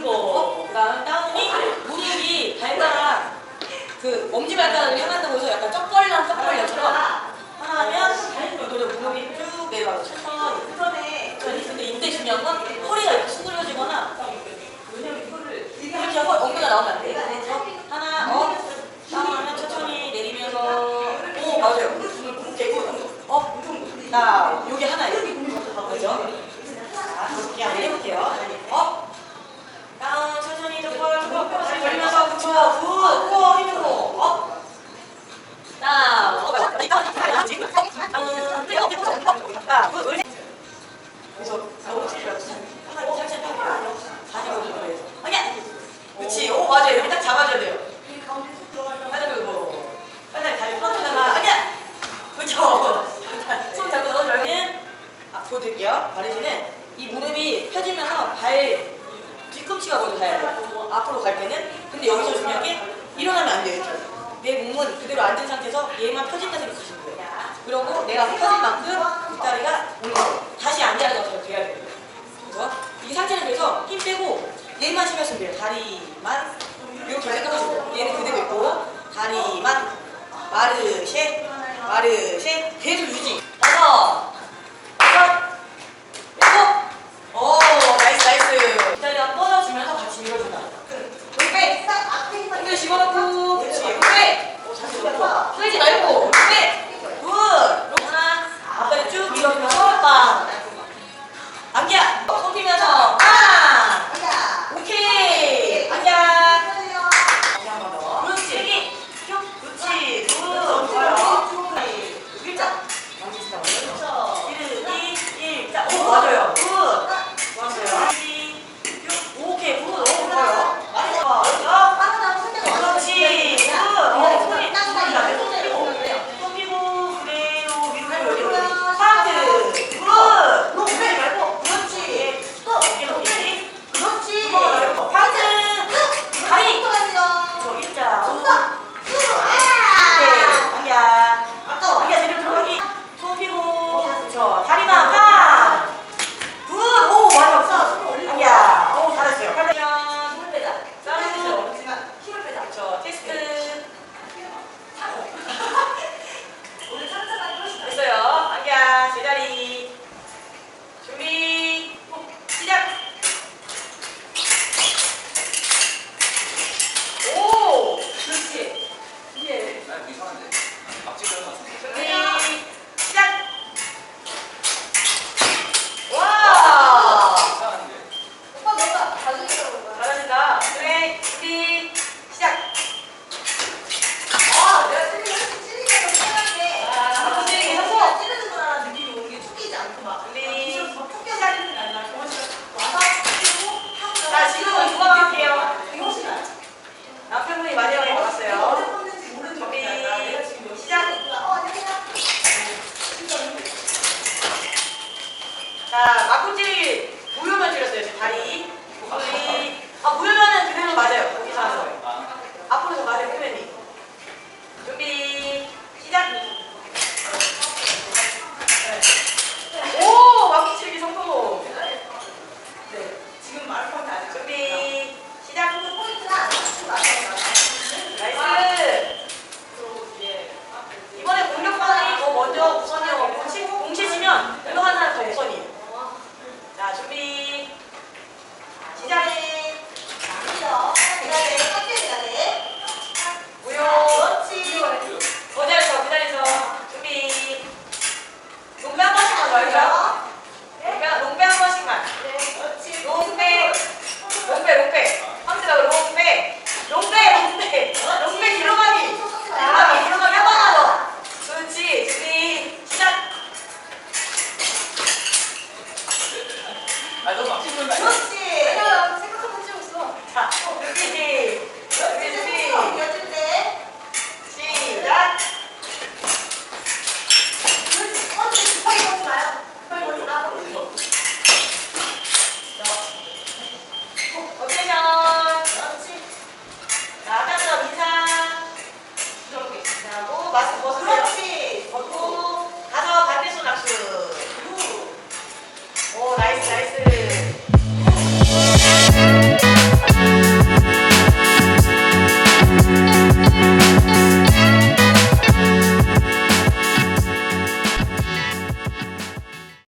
물고 그다음 그러니까 다운이 무릎이 발가락 그 엄지 발가락을 향한다고 해서 약간 쩍벌랑 쩍벌려처럼 하면 노래 무릎이 쭉 내려가고 천천히 그전에 근데 이때 중요한 건 허리가 이렇게 수그러지거나 이렇게 하고 엉덩이가 나오면 안 돼. 하나 어 다운하면 천천히 내리면서 오 맞아요. 어? 나 여기 하나 여기 그죠? 자, 그렇게 한번 해볼게요. 내리면서 그쵸 굿 코어 힘으로 업 다운 음, 여기서 중요한 게 일어나면 안 돼요. 내 몸은 그대로 앉은 상태에서 얘만 펴진 자세로 쓰시는 거예요. 그러고 내가 펴진 만큼 뒷다리가 다시 앉아는 자세로 돼야 돼요. 그래서 이 상태는 그래서 힘 빼고 얘만 신경 쓰면 돼요. 다리만 이렇게 생각하시면 돼요. 얘는 그대로 있고 다리만 마르쉐 마르쉐 계속 유지. 다섯 이러면 서로 막 안겨 可以。